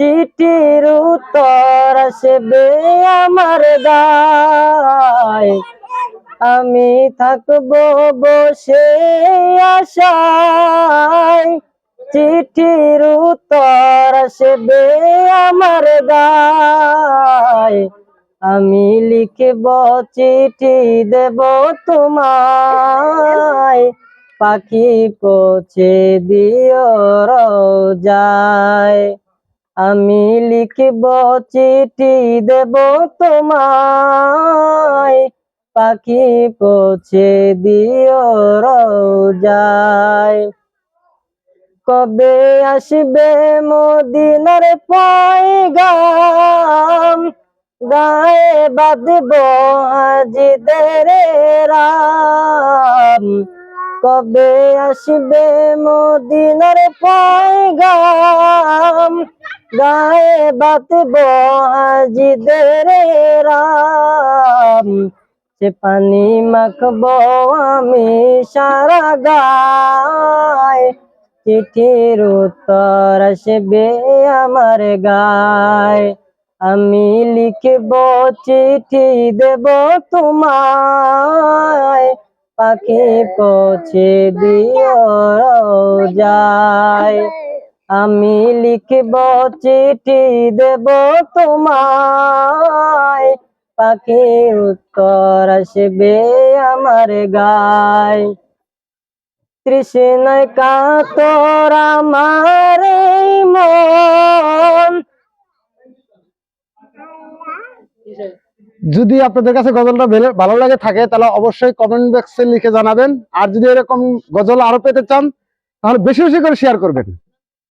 চিঠির উত্তর আসবে আমার দায়। আমি থাকব বসে আশায়। চিঠির উত্তর আসবে আমার দায়। আমি লিখব চিঠি, দেব তোমায়। পাখি পৌঁছে দিও রোজায়। আমি লিখব চিঠি দেব তোমায়। পাখি পৌঁছে দিও রোজায়। কবে আসবে মদিনার পয়গাম? গায়ে বাঁধব হাজিদের রাম। কবে আসবে মদিনার পয়গাম? গায়ে বাঁধব হাজিদের রাম। সে পানি মাখবো আমি সারা গায়। চিঠির উত্তর আসবে আমার গায়। আমি লিখব চিঠি দেব তোমায়। পাখি পৌঁছে দিও যায় আমি লিখব চিঠি দেব তোমায়। পাখি উত্তর আসবে আমার গায়। তৃষ্ণায় কাতর আমার যদি আপনাদের কাছে গজলটা ভালো লাগে থাকে, তাহলে অবশ্যই কমেন্ট বক্সে লিখে জানাবেন। আর যদি এরকম গজল আরও পেতে চান, তাহলে বেশি বেশি করে শেয়ার করবেন।